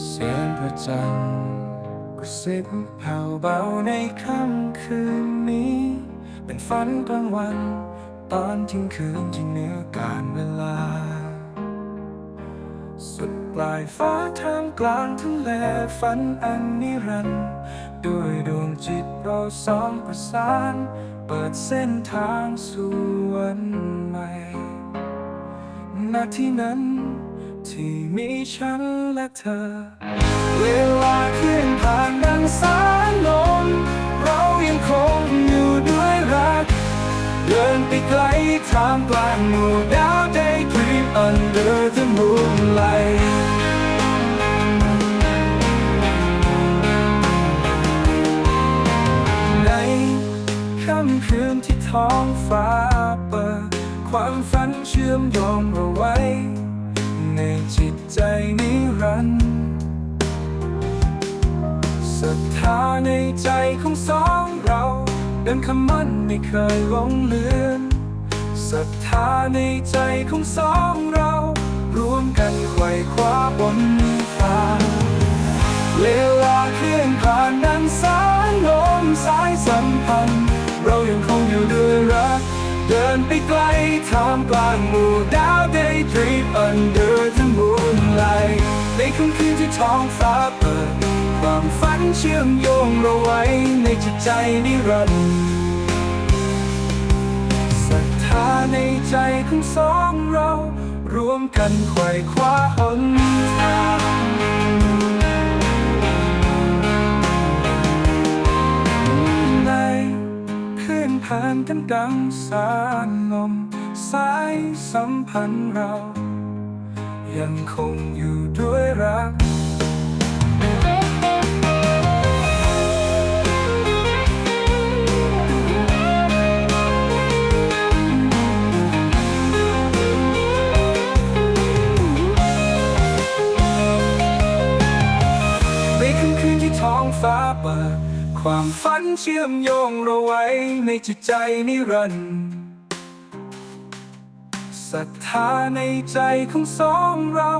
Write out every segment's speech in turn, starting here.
เสียงพระจันทร์กระซิบแผ่วเบาในค่ำคืนนี้ เป็นฝันกลางวัน ตอนทิ้งคืนที่เหนือการเวลา สุดปลายฟ้าท่ามกลางทะเลฝันอันนิรันดร์ด้วยดวงจิตเราสองประสาน เปิดเส้นทางสู่วันใหม่ นาทีนั้น ที่มีฉันและเธอ เวลาเคลื่อนผ่านดังสายลมเรายังคงอยู่ด้วยรัก เดินไปไกลทามกลางหมู่ดาว Daydream under the moonlight ในค่ำคืนที่ท้องฟ้าเปิด ความฝันเชื่อมโยงเราไว้ ในใจของสองเราเดินคำมั่นไม่เคยหลงเลือนศรัทธาในใจของสองเรา รวมกันไขว่คว้าบนฟ้าเวลาเคลื่อนผ่านดังสายลมสายสัมพันธ์ เรายังคงอยู่ด้วยรัก เดินไปไกลท่ามกลางหมู่ดาว Daydream under the moonlight ในค่ำคืนที่ท้องฟ้าเปิด เชื่อมโยงเราไว้ในจิตใจนิรันดร์ศรัทธาในใจของสองเรา รวมกันไขว่คว้าหนทางในคืนผ่านกันดังสารลมสายสัมพันธ์เรา ยังคงอยู่ด้วยรัก ท้องฟ้าเปิด ความฝันเชื่อมโยงเราไว้ในจิตใจนิรันดร์ศรัทธาในใจของสองเรา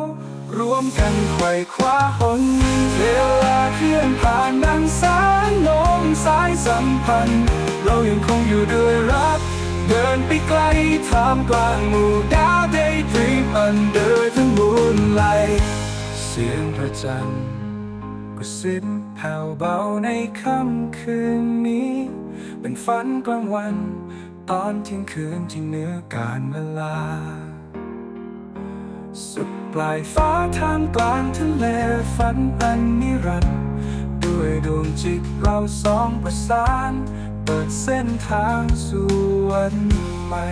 รวมกันไขว่คว้าหนเวลาเคลื่อนผ่านดังสายลมสายสัมพันธ์ เรายังคงอยู่ด้วยรัก เดินไปไกลท่ามกลางหมู่ดาว Daydream under the moonlight เสียงพระจันทร์ ระซิบแผ่วเบาในค่ำคืนนี้ เป็นฝันกลางวัน ตอนเที่ยงคืนที่เหนือการเวลา สุดปลายฟ้าท่ามกลางทะเลฝันอันนิรันดร์ด้วยดวงจิตเราสองประสาน เปิดเส้นทางสู่วันใหม่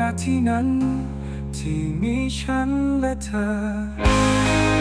นาทีนั้น ที่มีฉันและเธอ